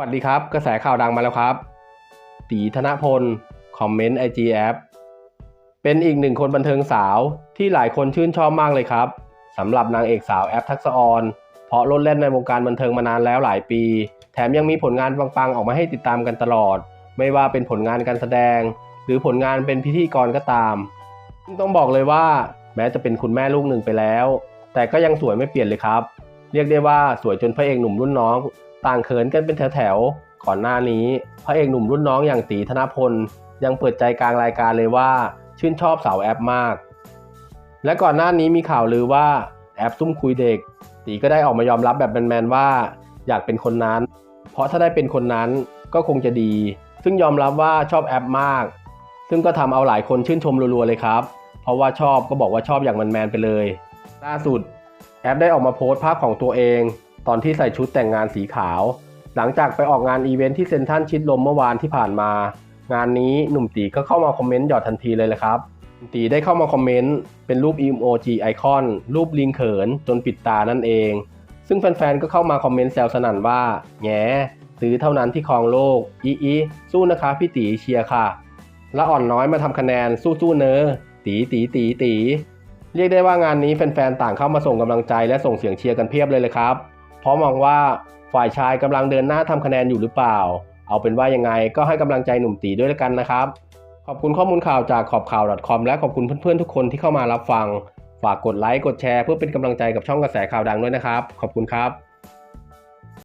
วัสดีครับ กระแสข่าวดังมาแล้วครับตีธนพล คอมเมนต์ไอจีแอปเป็นอีกหนึ่งคนบันเทิงสาวที่หลายคนชื่นชอบมากเลยครับสำหรับนางเอกสาวแอปทักษออน เพราะลดเล่นในวงการบันเทิงมานานแล้วหลายปี แถมยังมีผลงานปังๆ ออกมาให้ติดตามกันตลอด ไม่ว่าเป็นผลงานการแสดง หรือผลงานเป็นพิธีกรก็ตาม ต้องบอกเลยว่า แม้จะเป็นคุณแม่ลูกหนึ่งไปแล้ว แต่ก็ยังสวยไม่เปลี่ยนเลยครับ เรียกได้ว่าสวยจนพระเอกหนุ่มรุ่นน้อง ต่างเขินกันเป็นแถวๆก่อนหน้านี้พระเอกหนุ่มรุ่นน้องอย่างตีธนพล ยังเปิดใจกลางรายการเลยว่า ชื่นชอบสาวแอปมาก และก่อนหน้านี้มีข่าวลือว่าแอปซุ่มคุยเด็ก ตีก็ได้ออกมายอมรับแบบแมนๆว่า อยากเป็นคนนั้น เพราะถ้าได้เป็นคนนั้นก็คงจะดี ซึ่งยอมรับว่าชอบแอปมาก ซึ่งก็ทำเอาหลายคนชื่นชมรัวๆเลยครับ เพราะว่าชอบก็บอกว่าชอบอย่างแมนๆไปเลย ล่าสุดแอปได้ออกมาโพสต์ภาพของตัวเอง ตอนที่ใส่ชุดแต่งงานสีขาว หลังจากไปออกงานอีเวนท์ที่เซ็นทรัลชิดลมเมื่อวานที่ผ่านมา งานนี้หนุ่มตีก็เข้ามาคอมเมนต์หยอดทันทีเลยแหละครับตีได้เข้ามาคอมเมนต์เป็นรูปอีโมจิไอคอนรูปลิงเขินจนปิดตานั่นเอง ซึ่งแฟนๆก็เข้ามาคอมเมนต์แซวสนั่นว่าแง่ซื้อเท่านั้นที่ครองโลก อีอีสู้นะคะพี่ตีเชียร์ค่ะและอ่อนน้อยมาทำคะแนนสู้ๆเนอตีตีตีตี เรียกได้ว่างานนี้แฟนๆต่างเข้ามาส่งกำลังใจและส่งเสียงเชียร์กันเพียบเลยเลยครับ ราะมองว่าฝ่ายชายกำลังเดินหน้าทำคะแนนอยู่หรือเปล่า เอาเป็นว่ายังไงก็ให้กำลังใจหนุ่มตีด้วยละกันนะครับ ขอบคุณข้อมูลข่าวจากขอบข่าว .com และขอบคุณเพื่อนๆทุกคนที่เข้ามารับฟัง ฝากกดไลค์กดแชร์เพื่อเป็นกำลังใจกับช่องกระแสข่าวดังด้วยนะครับ ขอบคุณครับ